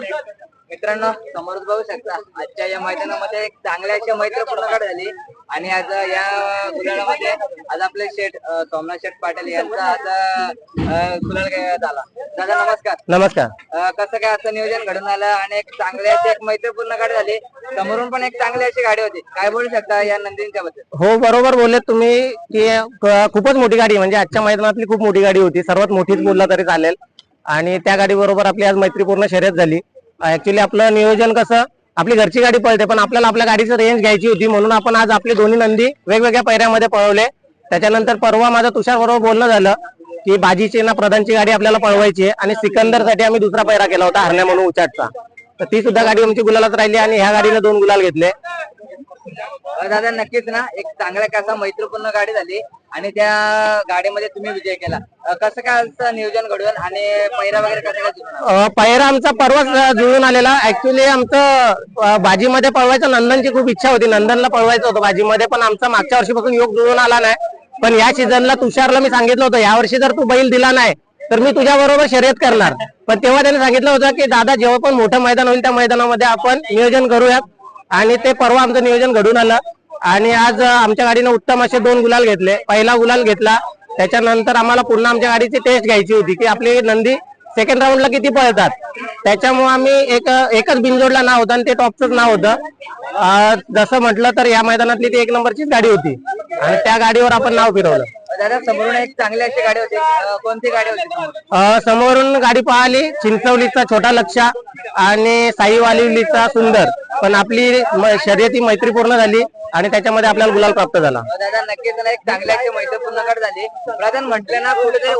मित्रांनो समोर बघू शकता आजच्या या मैदानामध्ये एक चांगल्या अशी मैत्रीपूर्ण झाली. आणि आज या गुलालामध्ये आज आपले शेठ सोमनाथ शेठ पाटील यांचा आज गुलाल घेण्यात आला. दादा नमस्कार. नमस्कार. कसं काय असं नियोजन घडून आलं आणि एक चांगली अशी एक मैत्रीपूर्ण गाडी झाली. समोरून पण एक चांगली अशी गाडी होती. काय बोलू शकता या नंदींच्या बद्दल? हो बरोबर बोलले तुम्ही की क- खूपच मोठी गाडी म्हणजे आजच्या मैदानातली खूप मोठी गाडी होती. सर्वात मोठीच बोलला तरी चालेल. आणि त्या गाडी बरोबर आपली आज मैत्रीपूर्ण शर्यत झाली. ऍक्च्युली आपलं नियोजन कसं आपली घरची गाडी पळते पण आपल्याला आपल्या गाडीची रेंज घ्यायची होती म्हणून आपण आज आपली दोन्ही नंदी वेगवेगळ्या पैऱ्यामध्ये पळवले. त्याच्यानंतर परवा माझं तुषार बरोबर बोलणं झालं की बाजीची ना प्रधानची गाडी आपल्याला पळवायची आहे आणि सिकंदरसाठी आम्ही दुसरा पैरा केला होता हरण्या म्हणून उचाटचा. तर ती सुद्धा गाडी आमची गुलालात राहिली आणि ह्या गाडीने दोन गुलाल घेतले. दादा नक्कीच ना. एक चांगल्या कसा मैत्रीपूर्ण गाडी झाली आणि त्या गाडीमध्ये तुम्ही विजय केला. कसं काय आमचं नियोजन घडवून आणि पैरा वगैरे कसं पहिरा आमचा परवाच जुळून आलेला. ऍक्च्युली आमचं बाजीमध्ये पळवायचं नंदनची खूप इच्छा होती. नंदनला पळवायचं होतं बाजीमध्ये पण आमचा मागच्या वर्षीपासून योग जुळून आला नाही. पण या सीझनला तुषारला मी सांगितलं होतं या वर्षी जर तू बैल दिला नाही तर मी तुझ्या बरोबर शर्यत करणार. पण तेव्हा त्याने सांगितलं होतं की दादा जेव्हा पण मोठं मैदान होईल त्या मैदानामध्ये आपण नियोजन करूयात. आणि ते परवा आमचं नियोजन घडून आलं. आणि आज आमच्या गाडीनं उत्तम असे दोन गुलाल घेतले. पहिला गुलाल घेतला. त्याच्यानंतर आम्हाला पुन्हा आमच्या गाडीची टेस्ट घ्यायची होती की आपली नंदी सेकंड राऊंडला किती पळतात. त्याच्यामुळे आम्ही एक एकच बिनजोडला नाव होतं आणि ते टॉपचंच नाव होतं. जसं म्हटलं तर या मैदानातली ती एक नंबरचीच गाडी होती. आणि त्या गाडीवर आपण नाव फिरवलं. दादा समोरून एक चांगली अशी गाडी होती. अं, कोणती गाडी होती समोर? अं, समोरून गाडी पाहिली चिंचवलीचा छोटा लक्षा आणि साईवालीचा सुंदर. पण आपली शर्यती मैत्रीपूर्ण झाली आणि त्याच्यामध्ये आपल्याला गुलाल प्राप्त झाला. अं, दादा नक्कीच ना एक मैत्रीपूर्ण झाली. प्रधान म्हटलं ना कुठेतरी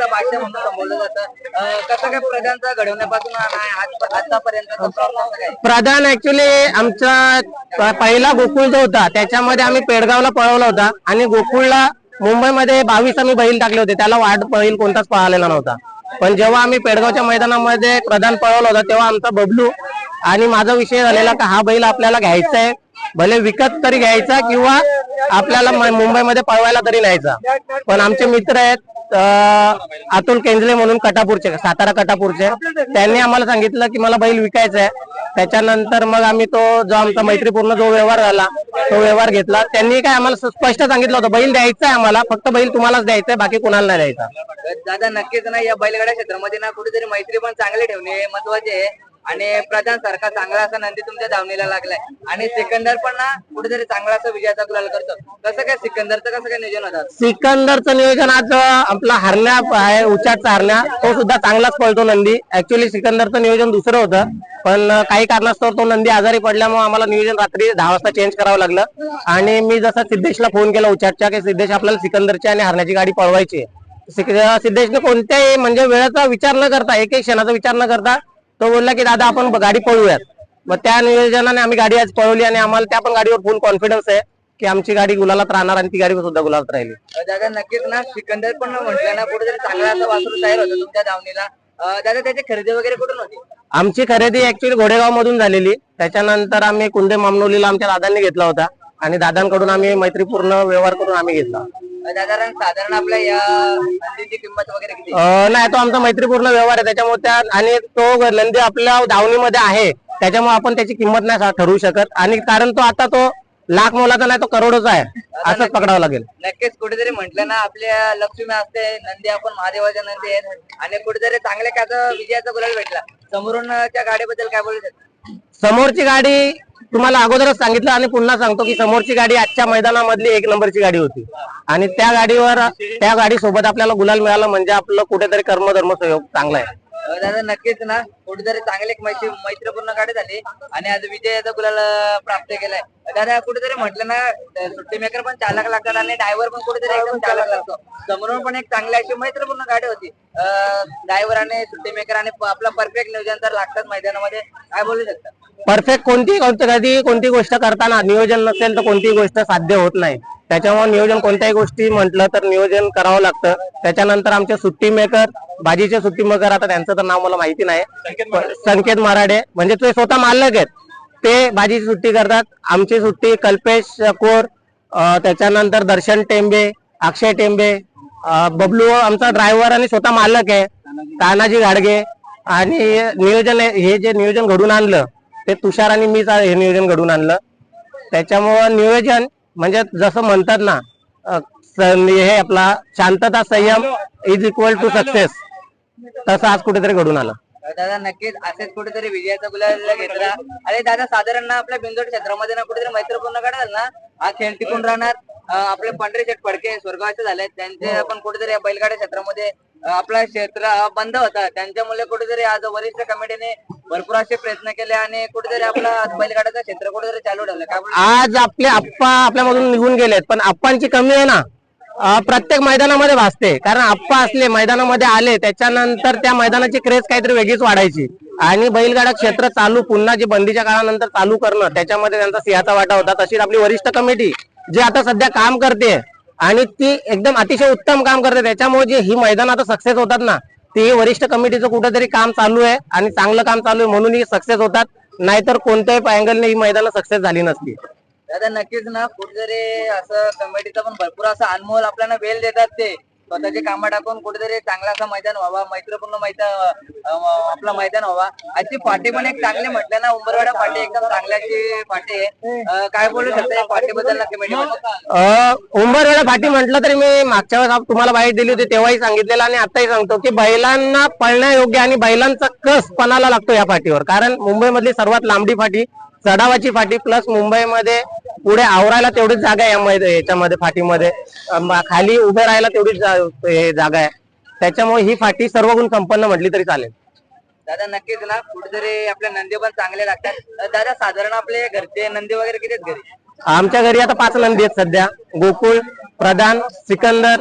भाषा म्हणून संबोधलं जातं. कसं काय प्रधानचा घडवण्यापासून आतापर्यंत प्रधान ऍक्च्युली आमचा पहिला गोकुळ जो होता त्याच्यामध्ये आम्ही पेडगावला पळवला होता आणि गोकुळला मुंबईमध्ये बावीस आम्ही बैल टाकले होते. त्याला वाढ बैल कोणताच पळालेला नव्हता. पण जेव्हा आम्ही पेडगावच्या मैदानामध्ये प्रधान पळवला होता तेव्हा आमचा बबलू आणि माझा विषय झालेला का हा बैल आपल्याला घ्यायचा आहे. भले विकत तरी घ्यायचा किंवा आपल्याला मुंबईमध्ये पळवायला तरी न्यायचा. पण आमचे मित्र आहेत अतुल केंजले म्हणून कटापूरचे सातारा कटापूरचे. त्यांनी आम्हाला सांगितलं की मला बैल विकायचा आहे. त्याच्यानंतर मग आम्ही तो जो आमचा मैत्रीपूर्ण जो व्यवहार झाला तो व्यवहार घेतला. त्यांनी काय आम्हाला स्पष्ट सांगितलं होतं बैल द्यायचा आहे आम्हाला फक्त बैल तुम्हालाच द्यायचा आहे बाकी कोणाला नाही द्यायचा. दादा नक्कीच ना या बैलगाड्या क्षेत्रामध्ये ना कुठेतरी मैत्री पण चांगली ठेवणे महत्त्वाचे आहे. आणि प्रधान सारखा चांगला असा नंदी तुमच्या धावणीला लागलाय. आणि सिकंदर पण ना कुठेतरी चांगला असा विजयाचा गुलाल करतो. कसं काय सिकंदरचं कसं काय नियोजन होतात सिकंदरचं नियोजन आज आपला हरण्या आहे उचाटचा हरण्या. तो सुद्धा चांगलाच पळतो नंदी. ऍक्च्युली सिकंदरचं नियोजन दुसरं होतं. पण काही कारणास्तव तो नंदी आजारी पडल्यामुळे आम्हाला नियोजन रात्री दहा वाजता चेंज करावं लागलं. आणि मी जसा सिद्धेशला फोन केला उचाटच्या की सिद्धेश आपल्याला सिकंदरची आणि हरण्याची गाडी पळवायची सिद्धेशने कोणत्याही म्हणजे वेळेचा विचार न करता एक एक क्षणाचा विचार न करता तो बोलला की दादा आपण गाडी पळवूयात मग त्या नियोजनाने आम्ही गाडी आज पळवली आणि आम्हाला त्या पण गाडीवर फुल कॉन्फिडन्स आहे की आमची गाडी गुलालात राहणार आणि ती गाडी सुद्धा गुलालात राहिली. दादा नक्कीच ना सिकंदर पण म्हटलं ना कुठेतरी चांगला असं वासरू तयार होतं तुमच्या धावणीला. दादा त्याची खरेदी वगैरे कुठून होती? आमची खरेदी ऍक्च्युली घोडेगाव मधून झालेली. त्याच्यानंतर आम्ही कुंदे मामनोलीला आमच्या दादांनी घेतला होता आणि दादांकडून आम्ही मैत्रीपूर्ण व्यवहार करून आम्ही घेतला. दादा साधारण आपल्या या नंदीची किंमत वगैरे किती? अं, नाही तो आमचा मैत्रीपूर्ण व्यवहार आहे. त्याच्यामुळे त्या आणि तो नंदी आपल्या दावणीमध्ये आहे. त्याच्यामुळे आपण त्याची किंमत नाही सा- ठरवू शकत. आणि कारण तो आता तो लाख मोलाचा नाही तो करोडोचा आहे. असंच पकडावं लागेल. नक्कीच कुठेतरी म्हटलं ना आपल्या लक्ष्मी असते नंदी आपण महादेवाच्या नंदी आहेत. आणि कुठेतरी चांगल्या काय विजयाचा गुलाल भेटला. समोरून त्या गाडीबद्दल काय बोलू शकता? समोरची गाडी तुम्हाला अगोदरच सांगितलं आणि पुन्हा सांगतो की समोरची गाडी आजच्या मैदानामधली एक नंबरची गाडी होती. आणि त्या गाडीवर त्या गाडी सोबत आपल्याला गुलाल मिळाला म्हणजे आपलं कुठेतरी कर्मधर्म सहयोग चांगला आहे. दादा नक्कीच ना. कुठेतरी चांगली एक मैत्री मैत्रीपूर्ण गाडी झाली आणि आज विजयाचा गुलाला प्राप्त केलाय. दादा कुठेतरी म्हटलं ना सुट्टी मेकर पण चालक लागतात आणि ड्रायव्हर पण कुठेतरी एकदम चालक लागतो. समोरून पण एक चांगली अशी मैत्रीपूर्ण गाडी होती. ड्रायव्हर आणि सुट्टी मेकर आणि आपला परफेक्ट नियोजन तर लागतात मैदानामध्ये. काय बोलू शकता? परफेक्ट कोणती कोणती कधी कोणती गोष्ट करताना नियोजन नसेल तर कोणतीही गोष्ट साध्य होत नाही. त्याच्यामुळे नियोजन कोणत्याही गोष्टी म्हटलं तर नियोजन करावं लागतं. त्याच्यानंतर आमचे सुट्टी मेकर बाजीचे सुट्टी मेकर आता त्यांचं तर नाव मला माहिती नाही. संकेत मराडे म्हणजे ते स्वतः मालक आहेत. ते बाजीची सुट्टी करतात. आमची सुट्टी कल्पेश कोर त्याच्यानंतर दर्शन टेंबे अक्षय टेंबे बबलू आमचा ड्रायव्हर आणि स्वतः मालक आहे. तानाजी गाडगे आणि नियोजन हे जे नियोजन घडून आणलं ते तुषार आणि मीच हे नियोजन घडून आणलं. त्याच्यामुळं नियोजन म्हणजे जसं म्हणतात ना हे आपला शांतता संयम इज इक्वल टू सक्सेस तसं आज कुठेतरी घडून आलं. दादा नक्कीच असेच कुठेतरी विजयाचा गुलाल घेतला. अरे दादा साधारण ना आपल्या बिंदोड क्षेत्रामध्ये ना कुठेतरी मैत्रपूर्ण काढाल ना? हा खेळ टिकून राहणार. आपले पंढरी शेठ फडके स्वर्गवासी झाले त्यांचे पण कुठेतरी या बैलगाड्या क्षेत्रामध्ये आपला क्षेत्र बंद होता. त्यांच्यामुळे कुठेतरी आज वरिष्ठ कमिटीने भरपूर असे प्रयत्न केले आणि कुठेतरी आपला बैलगाड्याचं क्षेत्र कुठेतरी चालू ठेवलं. आज आपले आप्पा आपल्यामधून निघून गेलेत पण आप्पांची कमी आहे ना. अं, प्रत्येक मैदानामध्ये भासते. कारण आप्पा असले मैदानामध्ये आले त्याच्यानंतर त्या मैदानाची क्रेज काहीतरी वेगळीच वाढायची. आणि बैलगाडा क्षेत्र चालू पुन्हा जे बंदीच्या काळानंतर चालू करणं त्याच्यामध्ये त्यांचा सिंहाचा वाटा होता. तशीच आपली वरिष्ठ कमिटी जी आता सध्या काम करते आणि ती एकदम अतिशय उत्तम काम करते. त्याच्यामुळे जे ही मैदान आता सक्सेस होतात ना ते वरिष्ठ कमिटीचं कुठंतरी काम चालू आहे आणि चांगलं काम चालू आहे म्हणून ही सक्सेस होतात. नाहीतर कोणत्याही अँगलने ही मैदान सक्सेस झाली नसती. दादा नक्कीच ना कुठेतरी असं कमिटीचा पण भरपूर असं अनमोल आपल्याला वेळ देतात ते. स्वतःचे कामं टाकून कुठेतरी चांगला असं मैदान व्हावा मैत्रपूर्ण मैदान आपला मैदान व्हावा. आजची पाठी पण एक चांगली म्हटलं ना उंबरवाडा पाठी एकदम चांगल्याची पाठी आहे. काय बोलू शकता या पाठीबद्दल नक्की उंबरवाडा पाठी म्हटलं तरी मी मागच्या वेळेस तुम्हाला बाईट दिली होती तेव्हाही सांगितलेलं आणि आताही सांगतो की बैलांना पळण्यायोग्य आणि बैलांचा कस पणाला लागतो या पाठीवर. कारण मुंबईमधली सर्वात लांबडी फाटी चढावाची फाटी प्लस मुंबईमध्ये पुढे आवरायला तेवढीच जागा आहे या मै- याच्यामध्ये फाटीमध्ये. खाली उभे राहायला तेवढीच जागा आहे. त्याच्यामुळे ही फाटी सर्व गुण संपन्न म्हटली तरी चालेल. दादा नक्कीच ना. कुठेतरी आपले नंदी पण चांगले लागतात. दादा साधारण आपले घरचे नंदी वगैरे किती आहेत घरी? आमच्या घरी आता पाच नंदी आहेत सध्या. गोकुळ प्रधान सिकंदर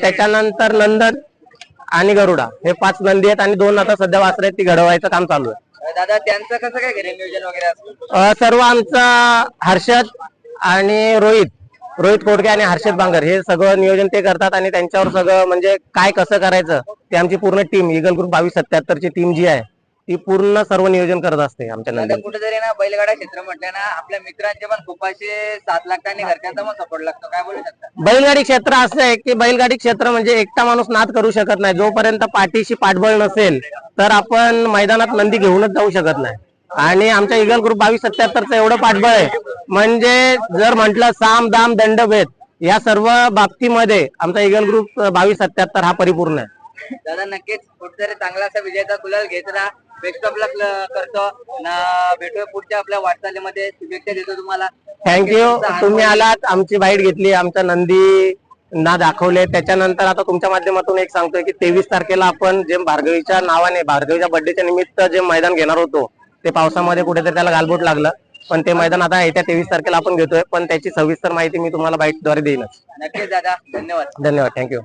त्याच्यानंतर नंदन आणि गरुडा. हे पाच नंदी आहेत आणि दोन आता सध्या वासरे आहेत. ती घडवायचं काम चालू आहे. दादा त्यांचं कसं काय घरी नियोजन वगैरे असतं? अं, सर्व आमचा हर्षद आणि रोहित रोहित खोडके आणि हर्षद बांगर हे सगळं नियोजन ते करतात आणि त्यांच्यावर सगळं म्हणजे काय कसं करायचं ते आमची पूर्ण टीम इगल ग्रुप बावीस सत्याहत्तरची टीम जी आहे ती पूर्ण सर्व नियोजन करत असते आमच्या नंदी कुठेतरी ना बैलगाडा क्षेत्र म्हटलं ना आपल्या मित्रांचे पण खूप असे साथ लागतात आणि घरच्यांचा पण सपोर्ट लागतो. काय बोलू शकता? बैलगाडी क्षेत्र असं आहे की बैलगाडी क्षेत्र म्हणजे एकटा माणूस नाद करू शकत नाही. जोपर्यंत पाठीशी पाठबळ नसेल तर आपण मैदानात नंदी घेऊनच जाऊ शकत नाही. आणि आमच्या इगल ग्रुप बावीस सत्याहत्तरचं एवढं पाठबळ आहे. म्हणजे जर म्हटलं साम दाम दंड भेद या सर्व बाबतीमध्ये आमचा इगल ग्रुप बावीस सत्याहत्तर हा परिपूर्ण आहे. दादा नक्कीच कुठेतरी चांगला असा विजयाचा गुलाल घेत राहा. बेस्ट ऑफ लक करतो. ना भेटूया पुढच्या आपल्या वाटचालीमध्ये. शुभेच्छा देतो तुम्हाला. थँक्यू तुम्ही आलात आमची बाईट घेतली आमच्या नंदी ना दाखवले. त्याच्यानंतर आता तुमच्या माध्यमातून एक सांगतोय की तेवीस तारखेला आपण जे भार्गवीच्या नावाने भार्गवीच्या बर्थडेच्या निमित्त जे मैदान घेणार होतो ते पावसामध्ये कुठेतरी त्याला गालबोट लागलं. पण ते मैदान आता येत्या तेवीस तारखेला आपण घेतोय. पण त्याची सविस्तर माहिती मी तुम्हाला बाईटद्वारे देईनच. नक्कीच दादा. धन्यवाद. धन्यवाद. थँक्यू